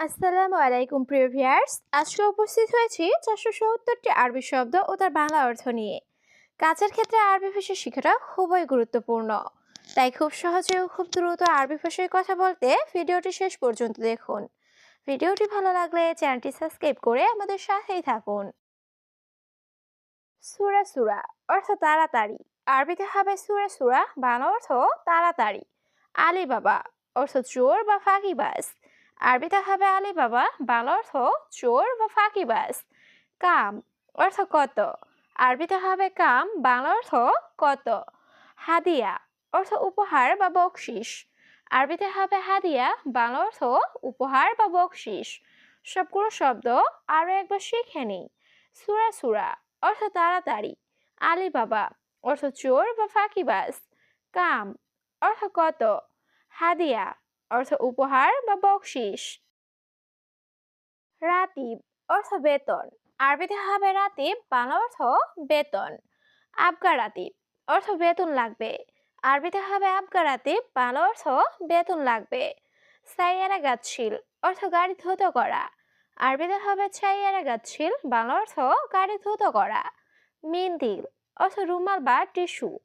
আসসালামু আলাইকুম, প্রিয় ভিউয়ার্স। আজকে উপস্থিত হয়েছি চারশো সত্তরটি আরবি শব্দ ও তার বাংলা অর্থ নিয়ে। কাজের ক্ষেত্রে আরবি ভাষা শেখাটা খুবই গুরুত্বপূর্ণ। তাই খুব সহজে ও খুব দ্রুত আরবি ভাষায় কথা বলতে ভিডিওটি শেষ পর্যন্ত দেখুন। ভিডিওটি ভালো লাগলে চ্যানেলটি সাবস্ক্রাইব করে আমাদের সাথেই থাকুন। সুরা সুরা অর্থ তাড়াতাড়ি। আরবিতে হবে সুরা সুরা, বাংলা অর্থ তাড়াতাড়ি। আলী বাবা অর্থ চোর বা ফাঁকিবাজ। আরবিতে হবে আলী বাবা বাংলা অর্থ চোর বা ফাঁকিবাজ। কাম অর্থ কত? আরবিতে হবে কাম, বাংলা অর্থ কত? হাদিয়া অর্থ উপহার বা বকশিস। আরবিতে হবে হাদিয়া, বাংলা অর্থ উপহার বা বকশিস। সবগুলো শব্দ আরও একবার শিখে নিই। সুরা সুরা অর্থ তাড়াতাড়ি। আলী বাবা অর্থ চোর বা ফাঁকিবাজ। কাম অর্থ কত? হাদিয়া অর্থ উপহার বা বকশিস। রাতিব, অর্থ বেতন। আরবিতে হবে রাতিব, বাংলা অর্থ বেতন। আবগা রাতিব, অর্থ বেতন লাগবে। আরবিতে হবে আবগা রাতিব, বাংলা অর্থ বেতন লাগবে। সাইয়ারা গাচ্ছিল অর্থ গাড়ি ধুত করা। আরবিতে হবে ছাইয়ারা গাচ্ছিল বাংলা অর্থ গাড়ি ধুত করা। মিন্দিল, অর্থ রুমাল বা টিস্যু।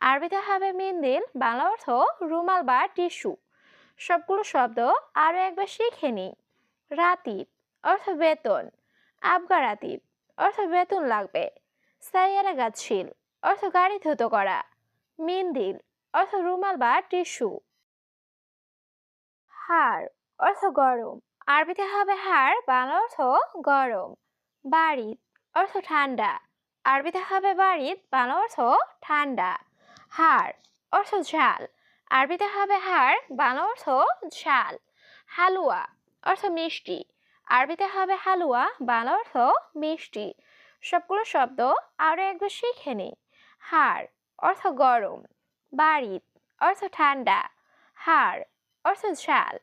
আরবিতে হবে মিন্দিল, বাংলা অর্থ রুমাল বা টিস্যু। সবগুলো শব্দ আরও একবার শিখে নিই। রাতিব, অর্থ বেতন। আবগা রাতিব, অর্থ বেতন লাগবে। সাইয়ারা গাছিল অর্থ গাড়ি ধুত করা। মিন্দিল অর্থ রুমাল বা টিস্যু। হাড় অর্থ গরম। আরবিতে হবে হাড় বাংলা অর্থ গরম। বাড়িত, অর্থ ঠান্ডা। আরবিতে হবে বাড়িত, বাংলা অর্থ ঠান্ডা। হাড় অর্থ ঝাল। আরবিতে হবে হাড় বাংলা অর্থ ঝাল, হালুয়া অর্থ মিষ্টি, আরবিতে হবে হালুয়া, বাংলা অর্থ মিষ্টি। সবগুলো শব্দ আরও একবার শিখে নিই হাড় অর্থ গরম, বাড়িত অর্থ ঠান্ডা হাড় অর্থ ঝাল,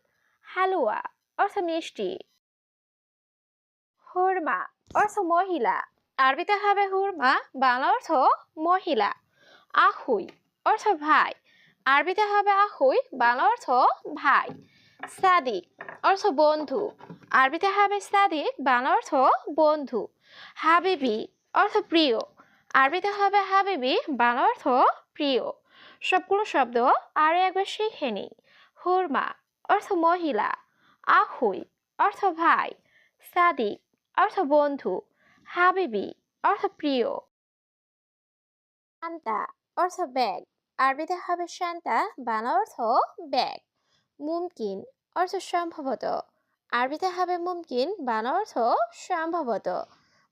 হালুয়া অর্থ মিষ্টি। হুরমা অর্থ মহিলা, আরবিতে হবে হুরমা, বাংলা অর্থ মহিলা। আহুই অর্থ ভাই আরবিতে হবে আহুই, বাংলা অর্থ ভাই। সাদিক অর্থ বন্ধু। আরবিতে হবে সাদিক, বাংলা অর্থ বন্ধু। হাবিবি অর্থ প্রিয়। আরবিতে হবে হাবিবি, বাংলা অর্থ প্রিয়। সবগুলো শব্দ আরও একবার শিখে নিই। হুরমা অর্থ মহিলা। আহুই অর্থ ভাই। সাদিক অর্থ বন্ধু। হাবিবি অর্থ প্রিয়। অর্থ ব্যাগ। আরবিতে হবে শান্তা, বাংলা অর্থ ব্যাগ। মুমকিন অর্থ সম্ভবত। আরবিতে হবে মুমকিন, বাংলা অর্থ সম্ভবত।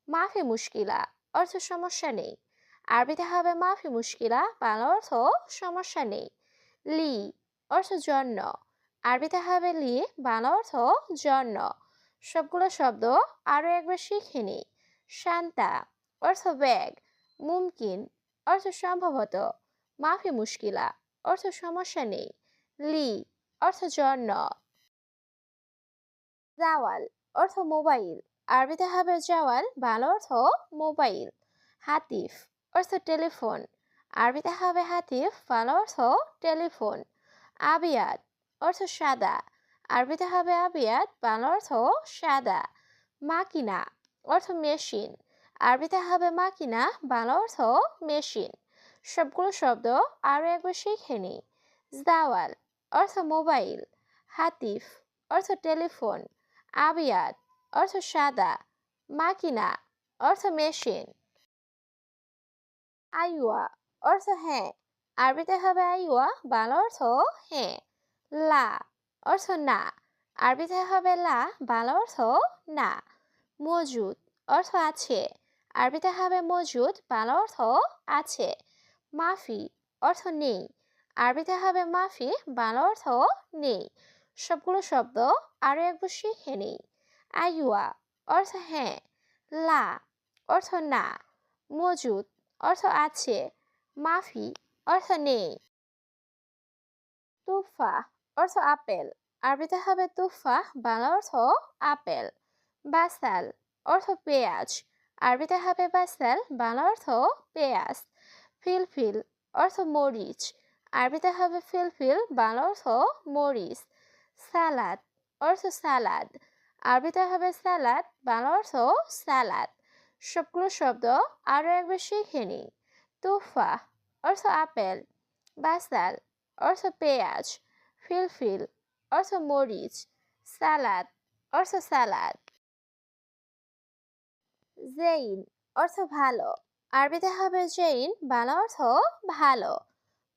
মাফি মুশকিলা অর্থ সমস্যা নেই। আরবিতে হবে মাফি মুশকিলা, বাংলা অর্থ সমস্যা নেই। লি অর্থ জন্য। আরবিতে হবে লি, বাংলা অর্থ জন্য। সবগুলো শব্দ আরও একবার শিখে নিই। শান্তা অর্থ ব্যাগ। মুমকিন অর্থ সম্ভবত। মাফি মুশকিলা, অর্থ সমস্যা নেই। লি, অর্থ জন্য জাওয়াল, অর্থ মোবাইল। আরবিতে হবে জাওয়াল বাংলা অর্থ মোবাইল। হাতিফ, অর্থ টেলিফোন। আরবিতে হবে হাতিফ বাংলা অর্থ টেলিফোন। আবিয়াত অর্থ সাদা। আরবিতে হবে আবিয়াত বাংলা অর্থ সাদা। মাকিনা, অর্থ মেশিন। আরবিতে হবে মাকিনা বাংলা অর্থ মেশিন। সবগুলো শব্দ আরও একবার শিখে নিই। জাওয়াল অর্থ মোবাইল, হাতিফ অর্থ টেলিফোন আবিয়াত অর্থ সাদা, মাকিনা অর্থ মেশিন। আইওয়া অর্থ হ্যাঁ আরবিতে হবে আইওয়া, বাংলা অর্থ হ্যাঁ। লা অর্থ না, আরবিতে হবে লা, বাংলা অর্থ না। মজুদ অর্থ আছে, আরবিতে হবে মজুদ, বাংলা অর্থ আছে। মাফি অর্থ নেই। আরবিতে হবে মাফি, বাংলা অর্থ নেই। সবগুলো শব্দ আরও একবার শিখে নেই আইওয়া অর্থ হ্যাঁ। লা অর্থ না। মজুদ অর্থ আছে। মাফি অর্থ নেই। তুফা অর্থ আপেল। আরবিতে হবে তুফা, বাংলা অর্থ আপেল। বাসাল অর্থ পেঁয়াজ। আরবিতে হবে বাসাল, বাংলা অর্থ পেঁয়াজ। ফিলফিল অর্থ মরিচ। আরবিতে হবে ফিলফিল বাংলা অর্থ মরিচ। সালাদ অর্থ সালাদ আরবিতে হবে স্যালাদ বাংলা অর্থ স্যালাদ সবগুলো শব্দ আরও একবার শিখে নিই। তুফা অর্থ আপেল। বাসাল অর্থ পেঁয়াজ। ফিলফিল অর্থ মরিচ। সালাদ অর্থ সালাদ জেইন অর্থ ভালো। আরবিতে হবে জেইন, বাংলা অর্থ ভালো।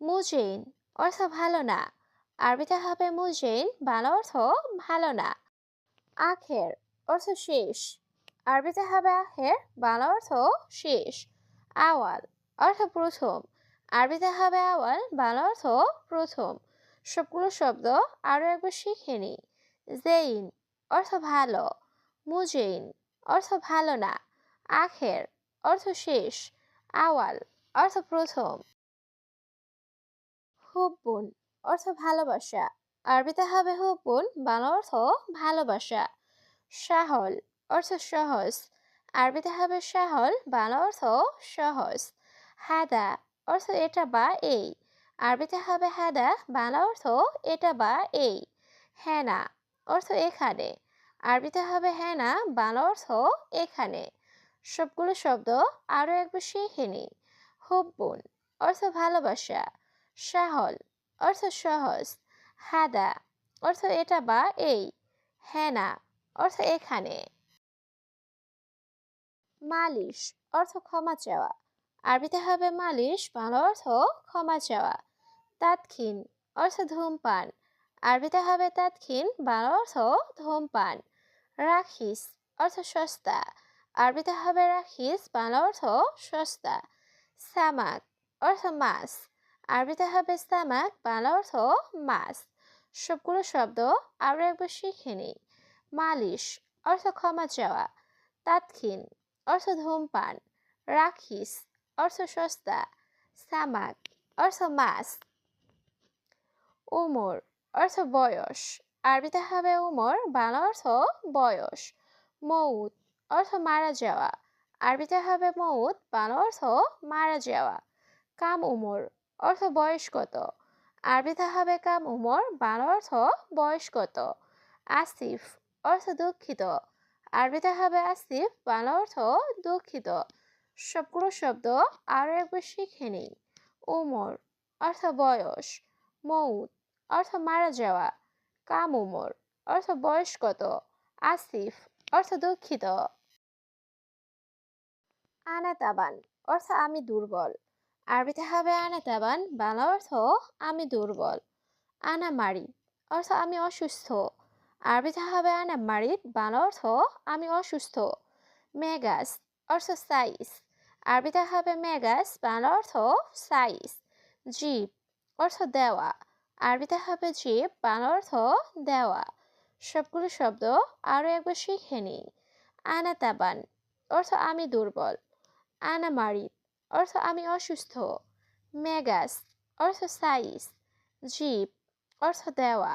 মুজেইন, অর্থ ভালো না। আরবিতে হবে মুজেইন, বাংলা অর্থ ভালো না। আখের, অর্থ শেষ। আরবিতে হবে আখের, বাংলা অর্থ শেষ। আওয়াল, অর্থ প্রথম। আরবিতে হবে আওয়াল, বাংলা অর্থ প্রথম। সবগুলো শব্দ আরও একবার শিখে নিই জেইন, অর্থ ভালো। মুজেইন, অর্থ ভালো না। আখের অর্থ শেষ, আওয়াল, অর্থ প্রথম। হুব্বুন, অর্থ ভালোবাসা। আরবিতে হবে হুব্বুন, বাংলা অর্থ ভালোবাসা। সাহল অর্থ সহজ। আরবিতে হবে সাহল বাংলা অর্থ সহজ। হাদা, অর্থ এটা বা এই। আরবিতে হবে হাদা, বাংলা অর্থ এটা বা এই। হেনা, অর্থ এখানে। আরবিতে হবে হেনা, বাংলা অর্থ এখানে। সবগুলো শব্দ আরও একবার শিখে নিই হুব্বুন অর্থ ভালোবাসা, সাহল অর্থ সহজ, হাদা অর্থ এটা বা এই, হেনা অর্থ এখানে, মালিশ অর্থ ক্ষমা চাওয়া, আরবিতে হবে মালিশ, বাংলা অর্থ ক্ষমা চাওয়া তাৎক্ষীন অর্থ ধূমপান, আরবিতে হবে তাৎক্ষীন বাংলা অর্থ ধূমপান, রাখিস অর্থ সস্তা আরবিতে হবে রাখিস বাংলা অর্থ সস্তা। সামাক অর্থ মাছ। আরবিতে হবে সামাক বাংলা অর্থ মাছ। সবগুলো শব্দ আরও একবার শিখে নিই। মালিশ অর্থ ক্ষমা চাওয়া। তাৎক্ষীন অর্থ ধূমপান। রাখিস অর্থ সস্তা। সামাক অর্থ মাছ। উমর অর্থ বয়স। আরবিতে হবে উমর বাংলা অর্থ বয়স। মৌত অর্থ মারা যাওয়া। আরবিতে হবে মৌত বাংলা অর্থ মারা যাওয়া। কাম উমর, অর্থ বয়স কত আরবিতে হবে কাম উমর বাংলা অর্থ বয়স কত আসিফ, অর্থ দুঃখিত। আরবিতে হবে আসিফ বাংলা অর্থ দুঃখিত। সবগুলো শব্দ আরও একবার শিখে নিই। উমর, অর্থ বয়স। মৌত, অর্থ মারা যাওয়া। কাম উমর, অর্থ বয়স কত আসিফ অর্থ দুঃখিত। আনাতাবান অর্থ আমি দুর্বল। আরবিতে হবে আনাতাবান বাংলা অর্থ আমি দুর্বল। আনা মারি, অর্থ আমি অসুস্থ। আরবিতে হবে আনা মারিদ বাংলা অর্থ আমি অসুস্থ। মেগাস, অর্থ সাইজ। আরবিতে হবে মেগাস, বাংলা অর্থ সাইজ। জিপ অর্থ দেওয়া। আরবিতে হবে জিপ বাংলা অর্থ দেওয়া। সবগুলো শব্দ আরও একবার শিখে নিই। আনা তাবান, অর্থ আমি দুর্বল। আনা মারিদ, অর্থ আমি অসুস্থ। মেগাস, অর্থ সাইজ। জিপ অর্থ দেওয়া।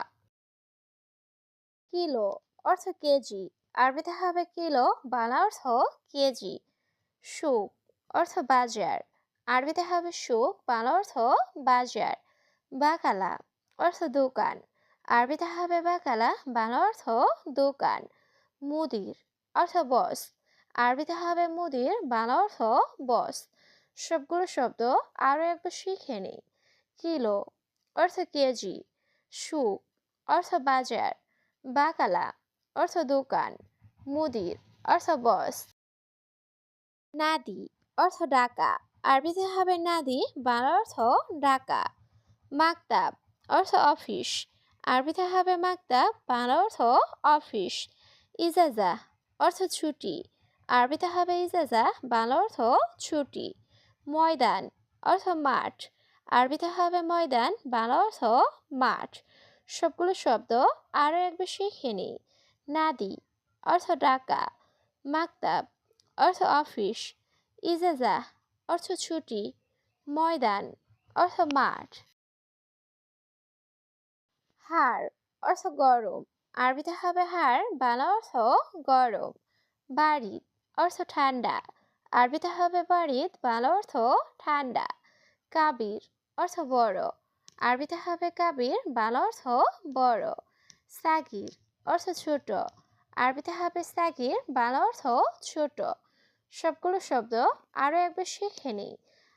কিলো, অর্থ কেজি। আরবিতে হবে কিলো, বাংলা অর্থ কেজি। সুখ, অর্থ বাজার। আরবিতে হবে সুখ, বাংলা অর্থ বাজার। বাকালা, অর্থ দোকান। আরবিতে হবে বাকালা বাংলা অর্থ দোকান, মুদির অর্থ বস। আরবিতে হবে মুদির, বাংলা অর্থ বস। সবগুলো শব্দ আরও একবার শিখে নিই। কিলো অর্থ কেজি, সুখ অর্থ বাজার বাকালা অর্থ দোকান, মুদির অর্থ বস। নাদি অর্থ ডাকা আরবিতে হবে নাদি, বাংলা অর্থ ডাকা মাকতাব অর্থ অফিস। আরবিতে হবে মাকতাব বাংলা অর্থ অফিস, ইজাজা অর্থ ছুটি। আরবিতে হবে ইজাজা, বাংলা অর্থ ছুটি। ময়দান অর্থ মাঠ। আরবিতে হবে ময়দান, বাংলা অর্থ মাঠ। সবগুলো শব্দ আরও একবার শিখে নিই। নাদি অর্থ ডাকা মাকতাব অর্থ অফিস, ইজাজা অর্থ ছুটি, ময়দান অর্থ মাঠ। হাড় অর্থ গরম। আরবিতে হবে হাড় বাংলা অর্থ গরম। বাড়িত অর্থ ঠান্ডা। আরবিতে হবে বাড়িত, বাংলা অর্থ ঠান্ডা। কাবির অর্থ বড়। আরবিতে হবে কাবির, বাংলা অর্থ বড়। সাগির অর্থ ছোট। আরবিতে হবে সাগির, বাংলা অর্থ ছোট। সবগুলো শব্দ আরও একবার শিখে নিই।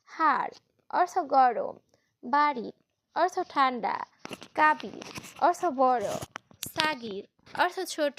হাড় অর্থ গরম। বাড়ি অর্থ ঠান্ডা কাবির অর্থ বড় সাগির অর্থ ছোট।